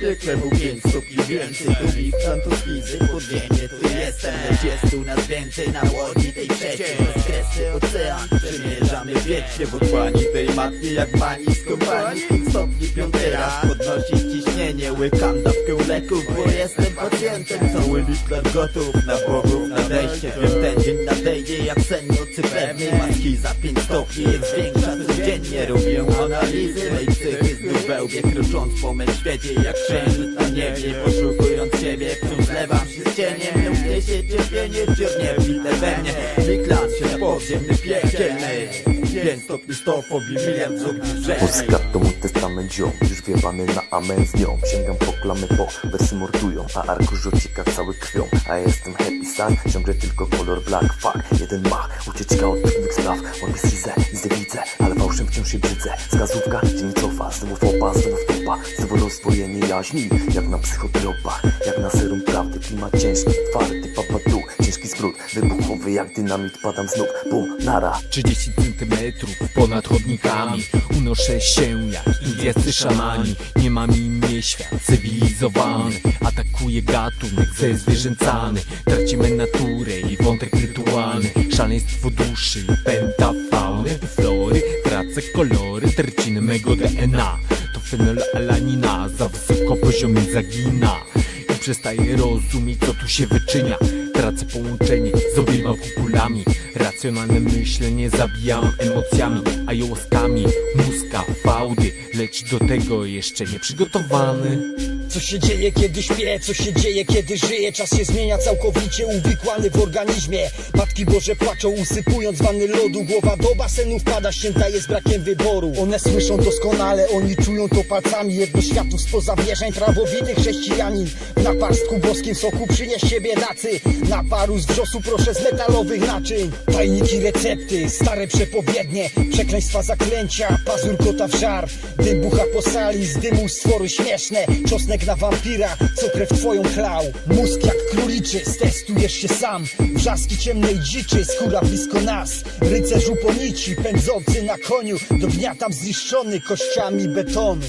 piekle mu pięć stopni więcej ich francuskizy podjęcie Tu jestem, lecz jest tu nas więcej Na łodzi tej trzeciej. Bez kresy ocean Przemierzamy wiecznie W otchłani tej matki jak pani z kompanii. Stopni piąty raz Podnosić ciśnienie Łykam dawkę leków Bo jestem pacjentem. Cały litr gotów Na bogów nadejście. Wiem ten dzień nadejdzie jak sen nocy pewnej. Maski za pięć stopni jest większa codziennie. Robię analizy mej psychy znów wełbie Krocząc po mym świecie jak księżyc na niebie Poszukując siebie wciąż zlewam się z cieniem. Lubnie się cierpienie wciąż nie wbite we mnie. Wiklan się podziemny piekielny Pięć stopni z ogni Pod wrzesznej to mój testament ziom Już wiewany na amen z nią. Sięgam po klamę, bo wersy mordują A arkusz ocieka cały krwią. A ja jestem happy sad, ciągle tylko kolor black. Fuck, jeden mach, ucieczka od trudnych spraw. Łapie schizę, nic nie widzę Ale fałszem wciąż się brzydzę. Wskazówka, dzień cofa Znów opa, znów topa. Znowu rozdwojenie jaźni Jak na psychotropach Jak na serum prawdy. Klimat ciężki, twardy, papa tu. Ciężki skrót, wybuchowy jak dynamit Padam znów, bum, nara. 30 ponad chodnikami. Unoszę się jak indyjscy szamani. Nie ma mi mnie świat cywilizowany. Atakuje gatunek zezwierzęcany Tracimy naturę i wątek rytualny. Szaleństwo duszy pęta fauny Flory, tracę kolory Terciny mego DNA To fenolanina Za wysoko poziomie zagina. I przestaję rozumieć co tu się wyczynia Tracę połączenie z obiema populami Racjonalne myślenie zabijam emocjami A jąskami mózga fałdy Lecz do tego jeszcze nie przygotowany Co się dzieje kiedy śpię, co się dzieje kiedy żyję? Czas się zmienia całkowicie, uwikłany w organizmie. Matki Boże płaczą usypując wanny lodu. Głowa do basenu wpada, ścięta jest brakiem wyboru. One słyszą doskonale, oni czują to palcami. Jedno światów spoza wierzeń, prawowity chrześcijanin. W naparstku boskim soku przynieś się biedacy Na paru z wrzosu proszę z metalowych naczyń. Tajniki recepty, stare przepowiednie. Przekleństwa zaklęcia, pazur kota w żar. Dym bucha po sali, z dymu stwory śmieszne. Czosnek na wampira, co krew twoją chlał Mózg jak króliczy, stestujesz się sam. Wrzaski ciemnej dziczy, skóra blisko nas. Rycerzu po nici, pędzący na koniu. Do dnia tam zniszczony kościami betonu